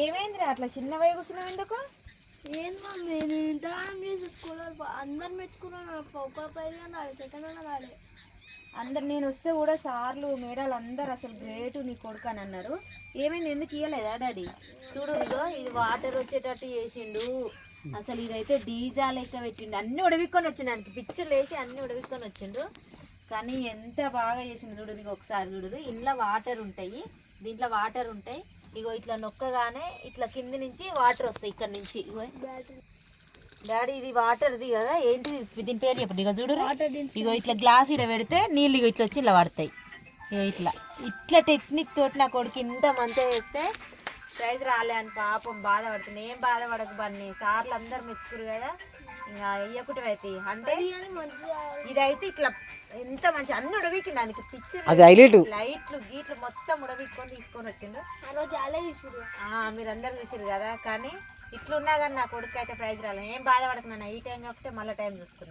ఏమైందిరా అట్లా చిన్న వై కూర్చున్నావు ఎందుకు? ఏంది మమ్మీ నేను ఇంతగానం చేసి స్కూల్లో అందరు మెచ్చుకున్నాను ఒక సెకండ్ అందరు నేను వస్తే కూడా సార్లు మేడాలు అందరు అసలు గ్రేట్ నీ కొడుకు అని అన్నారు. ఏమైంది? ఎందుకు ఇయ్యలేదా డాడీ? చూడు ఇదో ఇది వాటర్ వచ్చేటట్టు చేసిండు. అసలు ఇదైతే డీజా లెక్క పెట్టిండు. అన్ని ఉడవిక్కొని వచ్చిండు. ఆయనకి పిక్చర్లు వేసి అన్ని ఉడవిక్కొని వచ్చిండు. కానీ ఎంత బాగా చేసిండు చూడు నీకు ఒకసారి చూడు. ఇంట్లో వాటర్ ఉంటాయి దీంట్లో వాటర్ ఉంటాయి. ఇగో ఇట్లా నొక్కగానే ఇట్లా కింది నుంచి వాటర్ వస్తాయి ఇక్కడ నుంచి. డాడీ ఇది వాటర్ది కదా ఏంటిది? దీని పేరు చెప్పండి. ఇక చూడు వాటర్. ఇగో ఇట్లా గ్లాస్ ఇడ పెడితే నీళ్ళు ఇగో ఇట్లా వచ్చి ఇలా పడతాయి. ఇట్లా. ఇట్లా టెక్నిక్ తోటి నా కొడుకు ఇంత మంచిగా చేస్తే ప్రైజ్ రాలే అని పాపం బాధపడుతుంది. ఏం బాధపడకు బన్ని. సార్లు అందరు మెచ్చుకురు కదా. ఇంకా వెయ్యకుటి అవుతాయి అంటే ఇదైతే ఇట్లా ఎంత మంచి అన్ని ఉడవికి దానికి పిక్చర్ అది హైలైట్. లైట్లు గీట్లు మొత్తం ఉడవిక్కొని తీసుకొని వచ్చిండు. ఆ రోజు అలా చూసారు ఆ, మీరందరూ చూసారు కదా కానీ ఇట్లున్నా కానీ నా కొడుకు అయితే ప్రైజ్ రాలేదు ఏం బాధపడకు నాన్న ఈ టైం కాకపోతే మళ్ళీ టైం చూసుకున్నాను